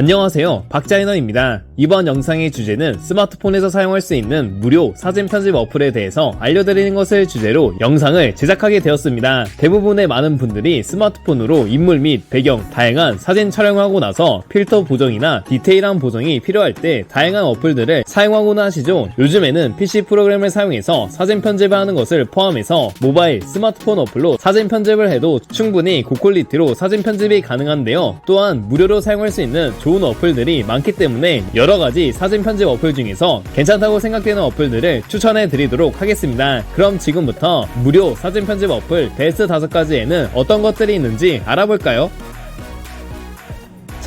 안녕하세요. 박자이너입니다. 이번 영상의 주제는 스마트폰에서 사용할 수 있는 무료 사진 편집 어플에 대해서 알려드리는 것을 주제로 영상을 제작하게 되었습니다. 대부분의 많은 분들이 스마트폰으로 인물 및 배경 다양한 사진 촬영하고 나서 필터 보정이나 디테일한 보정이 필요할 때 다양한 어플들을 사용하고나 하시죠. 요즘에는 PC 프로그램을 사용해서 사진 편집을 하는 것을 포함해서 모바일 스마트폰 어플로 사진 편집을 해도 충분히 고퀄리티로 사진 편집이 가능한데요. 또한 무료로 사용할 수 있는 좋은 어플들이 많기 때문에 여러 가지 사진 편집 어플 중에서 괜찮다고 생각되는 어플들을 추천해 드리도록 하겠습니다. 그럼 지금부터 무료 사진 편집 어플 베스트 5가지에는 어떤 것들이 있는지 알아볼까요?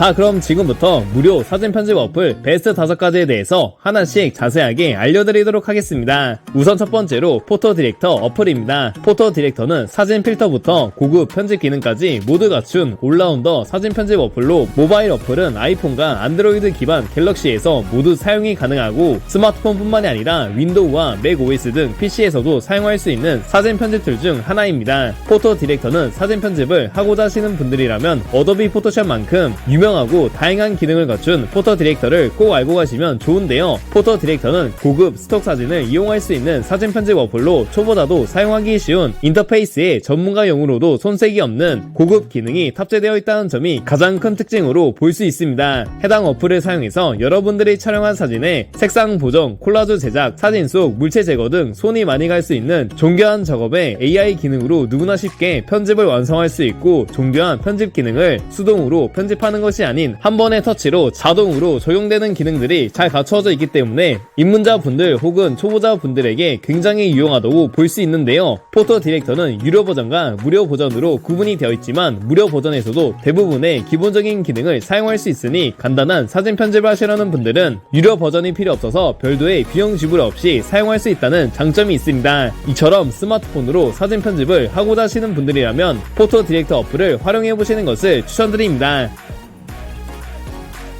자 그럼 지금부터 무료 사진 편집 어플 베스트 5가지에 대해서 하나씩 자세하게 알려드리도록 하겠습니다. 우선 첫 번째로 포토 디렉터 어플입니다. 포토 디렉터는 사진 필터부터 고급 편집 기능까지 모두 갖춘 올라운더 사진 편집 어플로 모바일 어플은 아이폰과 안드로이드 기반 갤럭시에서 모두 사용이 가능하고 스마트폰뿐만이 아니라 윈도우와 맥 OS 등 PC에서도 사용할 수 있는 사진 편집 툴 중 하나입니다. 포토 디렉터는 사진 편집을 하고자 하시는 분들이라면 어도비 포토샵만큼 유명 하고 다양한 기능을 갖춘 포토 디렉터를 꼭 알고 가시면 좋은데요. 포토 디렉터는 고급 스톡 사진을 이용할 수 있는 사진 편집 어플로 초보자도 사용하기 쉬운 인터페이스에 전문가용으로도 손색이 없는 고급 기능이 탑재되어 있다는 점이 가장 큰 특징으로 볼 수 있습니다. 해당 어플을 사용해서 여러분들이 촬영한 사진에 색상 보정, 콜라주 제작, 사진 속 물체 제거 등 손이 많이 갈 수 있는 정교한 작업에 AI 기능으로 누구나 쉽게 편집을 완성할 수 있고 정교한 편집 기능을 수동으로 편집하는 것이 아닌 한 번의 터치로 자동으로 적용되는 기능들이 잘 갖춰져 있기 때문에 입문자 분들 혹은 초보자 분들에게 굉장히 유용하다고 볼 수 있는데요. 포토 디렉터는 유료 버전과 무료 버전으로 구분이 되어 있지만 무료 버전에서도 대부분의 기본적인 기능을 사용할 수 있으니 간단한 사진 편집을 하시려는 분들은 유료 버전이 필요 없어서 별도의 비용 지불 없이 사용할 수 있다는 장점이 있습니다. 이처럼 스마트폰으로 사진 편집을 하고자 하시는 분들이라면 포토 디렉터 어플을 활용해 보시는 것을 추천드립니다.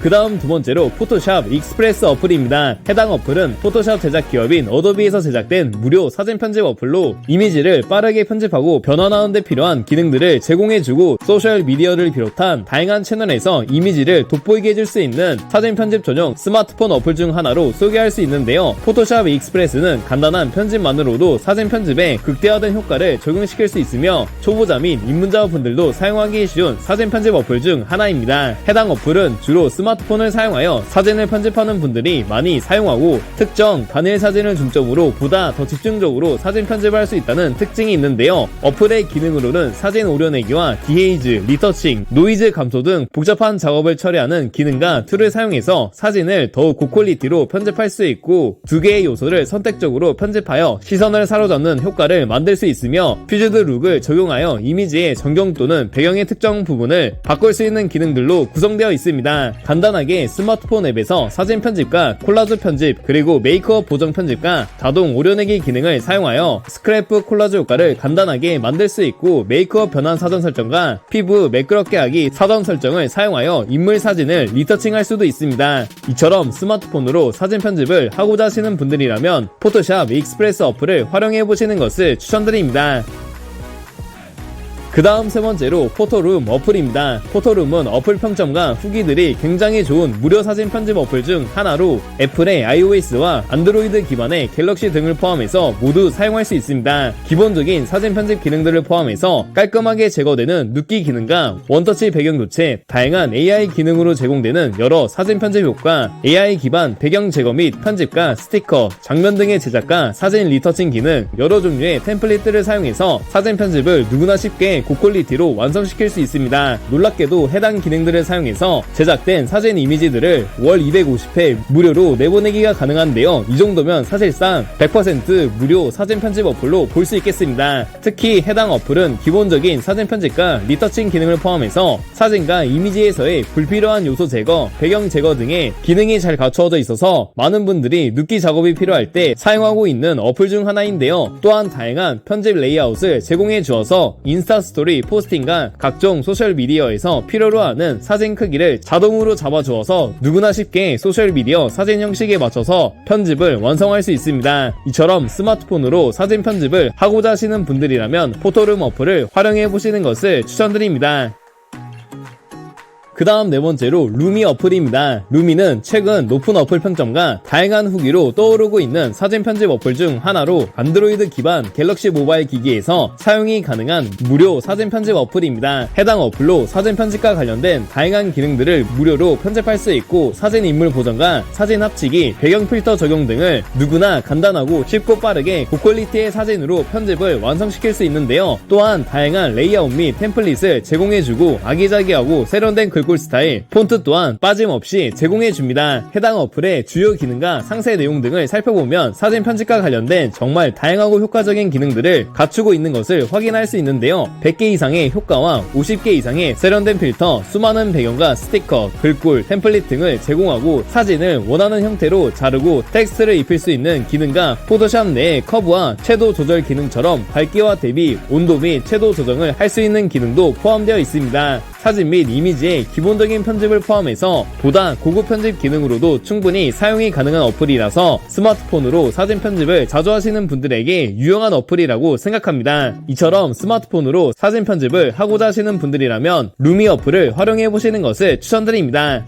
그 다음 두 번째로 포토샵 익스프레스 어플입니다. 해당 어플은 포토샵 제작 기업인 어도비에서 제작된 무료 사진 편집 어플로 이미지를 빠르게 편집하고 변환하는 데 필요한 기능들을 제공해주고 소셜 미디어를 비롯한 다양한 채널에서 이미지를 돋보이게 해줄 수 있는 사진 편집 전용 스마트폰 어플 중 하나로 소개할 수 있는데요. 포토샵 익스프레스는 간단한 편집만으로도 사진 편집에 극대화된 효과를 적용시킬 수 있으며 초보자 및 입문자 분들도 사용하기 쉬운 사진 편집 어플 중 하나입니다. 해당 어플은 주로 스마트폰 스마트폰을 사용하여 사진을 편집하는 분들이 많이 사용하고 특정 단일 사진을 중점으로 보다 더 집중적으로 사진 편집을 할수 있다는 특징이 있는데요. 어플의 기능으로는 사진 오려내기와 디헤이즈, 리터칭, 노이즈 감소 등 복잡한 작업을 처리하는 기능과 툴을 사용해서 사진을 더욱 고퀄리티로 편집할 수 있고 두 개의 요소를 선택적으로 편집하여 시선을 사로잡는 효과를 만들 수 있으며 퓨즈드 룩을 적용하여 이미지의 전경 또는 배경의 특정 부분을 바꿀 수 있는 기능들로 구성되어 있습니다. 간단하게 스마트폰 앱에서 사진 편집과 콜라주 편집 그리고 메이크업 보정 편집과 자동 오려내기 기능을 사용하여 스크래프 콜라주 효과를 간단하게 만들 수 있고 메이크업 변환 사전 설정과 피부 매끄럽게 하기 사전 설정을 사용하여 인물 사진을 리터칭할 수도 있습니다. 이처럼 스마트폰으로 사진 편집을 하고자 하시는 분들이라면 포토샵 익스프레스 어플을 활용해 보시는 것을 추천드립니다. 그 다음 세 번째로 포토룸 어플입니다. 포토룸은 어플 평점과 후기들이 굉장히 좋은 무료 사진 편집 어플 중 하나로 애플의 iOS와 안드로이드 기반의 갤럭시 등을 포함해서 모두 사용할 수 있습니다. 기본적인 사진 편집 기능들을 포함해서 깔끔하게 제거되는 눕기 기능과 원터치 배경 교체, 다양한 AI 기능으로 제공되는 여러 사진 편집 효과, AI 기반 배경 제거 및 편집과 스티커, 장면 등의 제작과 사진 리터칭 기능, 여러 종류의 템플릿들을 사용해서 사진 편집을 누구나 쉽게 고퀄리티로 완성시킬 수 있습니다. 놀랍게도 해당 기능들을 사용해서 제작된 사진 이미지들을 월 250회 무료로 내보내기가 가능한데요. 이 정도면 사실상 100% 무료 사진 편집 어플로 볼 수 있겠습니다. 특히 해당 어플은 기본적인 사진 편집과 리터칭 기능을 포함해서 사진과 이미지에서의 불필요한 요소 제거, 배경 제거 등의 기능이 잘 갖추어져 있어서 많은 분들이 눕기 작업이 필요할 때 사용하고 있는 어플 중 하나인데요. 또한 다양한 편집 레이아웃을 제공해 주어서 인스타 스토리 포스팅과 각종 소셜미디어에서 필요로 하는 사진 크기를 자동으로 잡아주어서 누구나 쉽게 소셜미디어 사진 형식에 맞춰서 편집을 완성할 수 있습니다. 이처럼 스마트폰으로 사진 편집을 하고자 하시는 분들이라면 포토룸 어플을 활용해 보시는 것을 추천드립니다. 그 다음 네 번째로 루미 어플입니다. 루미는 최근 높은 어플 평점과 다양한 후기로 떠오르고 있는 사진 편집 어플 중 하나로 안드로이드 기반 갤럭시 모바일 기기에서 사용이 가능한 무료 사진 편집 어플입니다. 해당 어플로 사진 편집과 관련된 다양한 기능들을 무료로 편집할 수 있고 사진 인물 보정과 사진 합치기, 배경 필터 적용 등을 누구나 간단하고 쉽고 빠르게 고퀄리티의 사진으로 편집을 완성시킬 수 있는데요. 또한 다양한 레이아웃 및 템플릿을 제공해주고 아기자기하고 세련된 글꼴 스타일, 폰트 또한 빠짐없이 제공해줍니다. 해당 어플의 주요 기능과 상세 내용 등을 살펴보면 사진 편집과 관련된 정말 다양하고 효과적인 기능들을 갖추고 있는 것을 확인할 수 있는데요. 100개 이상의 효과와 50개 이상의 세련된 필터, 수많은 배경과 스티커, 글꼴, 템플릿 등을 제공하고 사진을 원하는 형태로 자르고 텍스트를 입힐 수 있는 기능과 포토샵 내의 커브와 채도 조절 기능처럼 밝기와 대비, 온도 및 채도 조정을 할 수 있는 기능도 포함되어 있습니다. 사진 및 이미지의 기본적인 편집을 포함해서 보다 고급 편집 기능으로도 충분히 사용이 가능한 어플이라서 스마트폰으로 사진 편집을 자주 하시는 분들에게 유용한 어플이라고 생각합니다. 이처럼 스마트폰으로 사진 편집을 하고자 하시는 분들이라면 루미 어플을 활용해 보시는 것을 추천드립니다.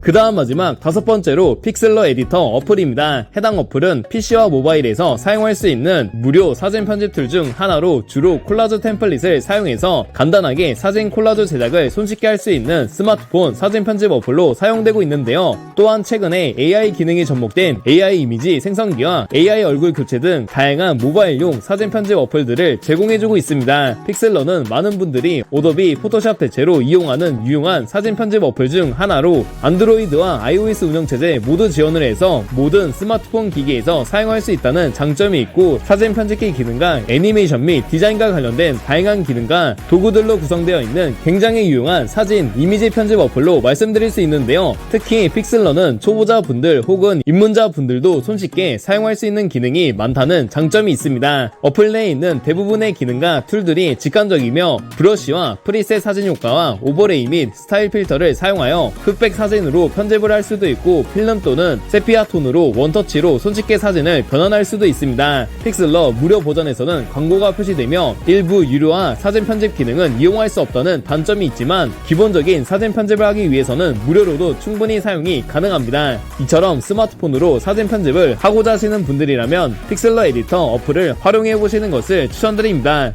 그 다음 마지막 다섯 번째로 픽슬러 에디터 어플입니다. 해당 어플은 PC와 모바일에서 사용할 수 있는 무료 사진 편집 툴 중 하나로 주로 콜라주 템플릿을 사용해서 간단하게 사진 콜라주 제작을 손쉽게 할 수 있는 스마트폰 사진 편집 어플로 사용되고 있는데요. 또한 최근에 AI 기능이 접목된 AI 이미지 생성기와 AI 얼굴 교체 등 다양한 모바일용 사진 편집 어플들을 제공해주고 있습니다. 픽슬러는 많은 분들이 오더비 포토샵 대체로 이용하는 유용한 사진 편집 어플 중 하나로 안드로이드 와 iOS 운영체제 모두 지원을 해서 모든 스마트폰 기기에서 사용할 수 있다는 장점이 있고 사진 편집기 기능과 애니메이션 및 디자인과 관련된 다양한 기능과 도구들로 구성되어 있는 굉장히 유용한 사진, 이미지 편집 어플로 말씀드릴 수 있는데요. 특히 픽슬러는 초보자 분들 혹은 입문자 분들도 손쉽게 사용할 수 있는 기능이 많다는 장점이 있습니다. 어플 내에 있는 대부분의 기능과 툴들이 직관적이며 브러쉬와 프리셋 사진 효과와 오버레이 및 스타일 필터를 사용하여 흑백 사진으로 편집을 할 수도 있고 필름 또는 세피아 톤으로 원터치로 손쉽게 사진을 변환할 수도 있습니다. 픽슬러 무료 버전에서는 광고가 표시되며 일부 유료화 사진 편집 기능은 이용할 수 없다는 단점이 있지만 기본적인 사진 편집을 하기 위해서는 무료로도 충분히 사용이 가능합니다. 이처럼 스마트폰으로 사진 편집을 하고자 하시는 분들이라면 픽슬러 에디터 어플을 활용해 보시는 것을 추천드립니다.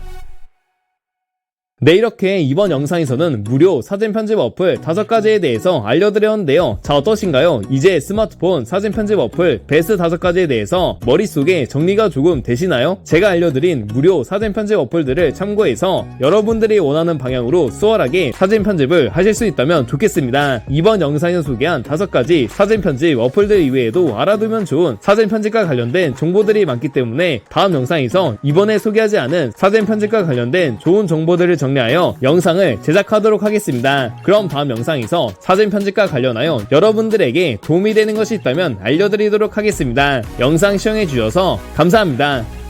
네 이렇게 이번 영상에서는 무료 사진 편집 어플 5가지에 대해서 알려드렸는데요 자 어떠신가요? 이제 스마트폰 사진 편집 어플 베스트 5가지에 대해서 머릿속에 정리가 조금 되시나요? 제가 알려드린 무료 사진 편집 어플들을 참고해서 여러분들이 원하는 방향으로 수월하게 사진 편집을 하실 수 있다면 좋겠습니다 이번 영상에서 소개한 5가지 사진 편집 어플들 이외에도 알아두면 좋은 사진 편집과 관련된 정보들이 많기 때문에 다음 영상에서 이번에 소개하지 않은 사진 편집과 관련된 좋은 정보들을 정리하여 영상을 제작하도록 하겠습니다. 그럼 다음 영상에서 사진 편집과 관련하여 여러분들에게 도움이 되는 것이 있다면 알려드리도록 하겠습니다. 영상 시청해 주셔서 감사합니다.